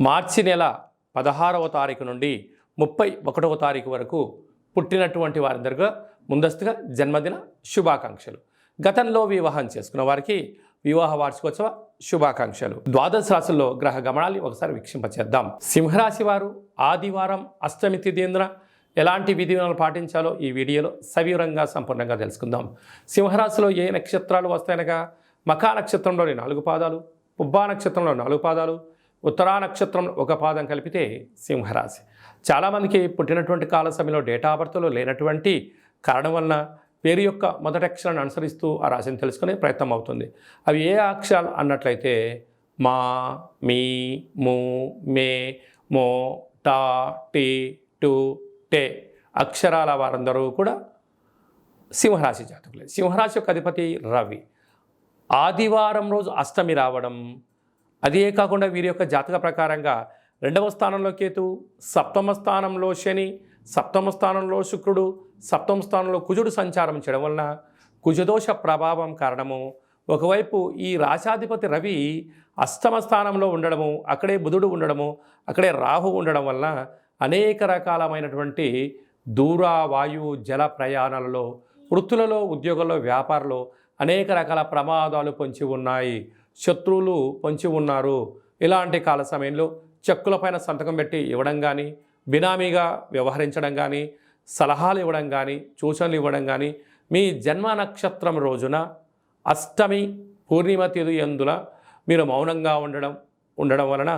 మార్చి నెల పదహారవ తారీఖు నుండి ముప్పై ఒకటవ తారీఖు వరకు పుట్టినటువంటి వారందరిగా ముందస్తుగా జన్మదిన శుభాకాంక్షలు. గతంలో వివాహం చేసుకున్న వారికి వివాహ వార్షికోత్సవ శుభాకాంక్షలు. ద్వాదశ రాశుల్లో గ్రహ గమనాన్ని ఒకసారి వీక్షింపచేద్దాం. సింహరాశి వారు ఆదివారం అష్టమి తిథీంద్ర ఎలాంటి విధివిధానాలు పాటించాలో ఈ వీడియోలో సవివరంగా సంపూర్ణంగా తెలుసుకుందాం. సింహరాశిలో ఏ నక్షత్రాలు వస్తాయనగా? మఖా నక్షత్రంలోని నాలుగు పాదాలు పుబ్బా నక్షత్రంలో నాలుగు పాదాలు ఉత్తరా నక్షత్రం ఒక పాదం కలిపితే సింహరాశి. చాలామందికి పుట్టినటువంటి కాల సమయంలో డేటా బర్త్లో లేనటువంటి కారణం వలన పేరు యొక్క మొదటి అక్షరాన్ని అనుసరిస్తూ ఆ రాశిని తెలుసుకునే ప్రయత్నం అవుతుంది. అవి ఏ అక్షరాలు అన్నట్లయితే మా మీ ము మే మో టా టీ టు టే అక్షరాల వారందరూ కూడా సింహరాశి జాతకులే. సింహరాశి యొక్క అధిపతి రవి. ఆదివారం రోజు అష్టమి రావడం అదే కాకుండా వీరి యొక్క జాతక ప్రకారంగా రెండవ స్థానంలో కేతు సప్తమ స్థానంలో శని సప్తమ స్థానంలో శుక్రుడు సప్తమ స్థానంలో కుజుడు సంచారం చేయడం వలన కుజదోష ప్రభావం కారణము. ఒకవైపు ఈ రాశాధిపతి రవి అష్టమ స్థానంలో ఉండడము అక్కడే బుధుడు ఉండడము అక్కడే రాహు ఉండడం వలన అనేక రకాలమైనటువంటి దూర వాయు జల ప్రయాణాలలో వృత్తులలో ఉద్యోగంలో వ్యాపారంలో అనేక రకాల ప్రమాదాలు పొంచి ఉన్నాయి. శత్రువులు పొంచి ఉన్నారు. ఇలాంటి కాల సమయంలో చెక్కులపైన సంతకం పెట్టి ఇవ్వడం కానీ బినామీగా వ్యవహరించడం కానీ సలహాలు ఇవ్వడం కానీ సూచనలు ఇవ్వడం కానీ మీ జన్మ నక్షత్రం రోజున అష్టమి పూర్ణిమ తిథి ఎందుల మీరు మౌనంగా ఉండడం ఉండడం వలన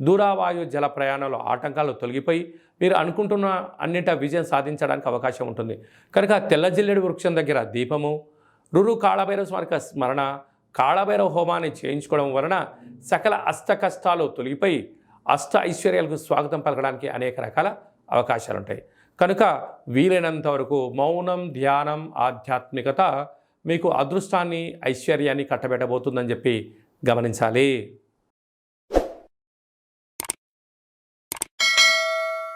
దూరావాయు జల ప్రయాణంలో ఆటంకాలు తొలగిపోయి మీరు అనుకుంటున్న అన్నిట విజయం సాధించడానికి అవకాశం ఉంటుంది. కనుక తెల్ల జిల్లెడు వృక్షం దగ్గర దీపము రురు కాళభైరవ స్మారక స్మరణ కాళభైరవ హోమాన్ని చేయించుకోవడం వలన సకల అష్ట కష్టాలు తొలగిపోయి అష్ట ఐశ్వర్యాలకు స్వాగతం పలకడానికి అనేక రకాల అవకాశాలు ఉంటాయి కనుక వీలైనంత వరకు మౌనం ధ్యానం ఆధ్యాత్మికత మీకు అదృష్టాన్ని ఐశ్వర్యాన్ని కట్టబెట్టబోతుందని చెప్పి గమనించాలి.